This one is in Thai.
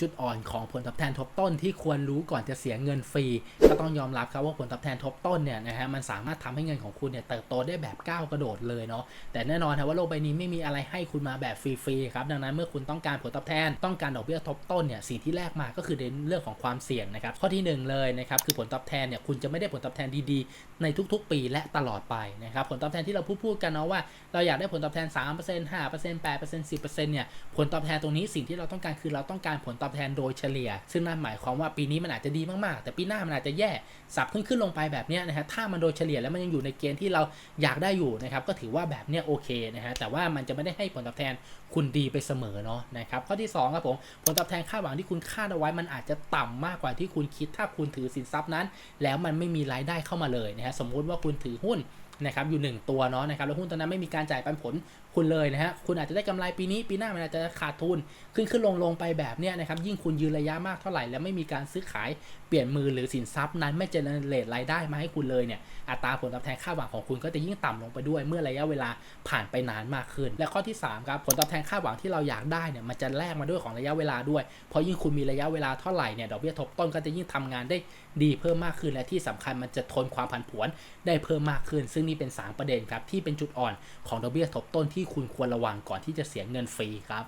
จุดอ่อนของผลตอบแทนทบต้นที่ควรรู้ก่อนจะเสียเงินฟรี ก็ต้องยอมรับครับว่าผลตอบแทนทบต้นเนี่ยนะฮะมันสามารถทำให้เงินของคุณเนี่ยเติบโตได้แบบก้าวกระโดดเลยเนาะแต่แน่นอนครับว่าโลกใบนี้ไม่มีอะไรให้คุณมาแบบฟรีๆครับดังนั้นเมื่อคุณต้องการผลตอบแทนต้องการดอกเบี้ยทบต้นเนี่ยสิ่งที่แลกมาก็คือในเรื่องของความเสี่ยงนะครับข้อที่หนึ่งเลยนะครับคือผลตอบแทนเนี่ยคุณจะไม่ได้ผลตอบแทนดีๆ ในทุกๆ ปีและตลอดไปนะครับผลตอบแทนที่เราพูดๆกันเนาะว่าเราอยากได้ผลตอบแทน3% 5% 8% 10%เนี่ยผลตอบแทนตรงนี้สิ่งที่เราต้องการคือเราต้องการผลตอบแทนโดยเฉลี่ย ซึ่งนั่นหมายความว่าปีนี้มันอาจจะดีมากๆ แต่ปีหน้ามันอาจจะแย่สับขึ้นขึ้นลงไปแบบนี้นะฮะถ้ามันโดยเฉลี่ยแล้วมันยังอยู่ในเกณฑ์ที่เราอยากได้อยู่นะครับก็ถือว่าแบบเนี้ยโอเคนะฮะแต่ว่ามันจะไม่ได้ให้ผลตอบแทนคุณดีไปเสมอเนาะนะครับข้อที่สองครับผมผลตอบแทนคาดหวังที่คุณคาดเอาไว้ มันอาจจะต่ำมากกว่าที่คุณคิดถ้าคุณถือสินทรัพย์นั้น แล้วมันไม่มีรายได้เข้ามาเลยนะฮะสมมุติว่าคุณถือหุ้น นะครับอยู่ 1 ตัวเนาะนะครับแล้วหุ้นตัวนั้นไม่มีการจ่ายปันผลคุณเลยนะฮะคุณอาจจะได้กำไรปีนี้ปีหน้ามันอาจจะขาดทุน ขึ้นขึ้นลงลงไปแบบเนี้ยนะครับยิ่งคุณยืนระยะมากเท่าไหร่ แล้วไม่มีการซื้อขายเปลี่ยนมือหรือสินทรัพย์นั้นไม่เจเนเรตรายได้มาให้คุณเลยเนี่ยอัตราผลตอบแทนคาดหวังของคุณก็จะยิ่งต่ำลงไปด้วยเมื่อระยะเวลาผ่านไปนานมากขึ้น และข้อที่3ครับผลตอบแทนคาดหวังที่เราอยากได้เนี่ยมันจะแลกมาด้วยของระยะเวลาด้วยเพราะยิ่งคุณมีระยะเวลาเท่าไหร่เนี่ยดอกเบี้ยทบต้นก็จะยิ่งทำงานได้ดีเพิ่มมากขึ้นและที่สำคัญมันจะทนความผันผวนได้เพิ่มมากขึ้น ซึ่งนี่เป็นสามประเด็นครับที่เป็นจุดอ่อนของดอกเบี้ยทบต้นที่คุณควรระวังก่อนที่จะเสียเงินฟรีครับ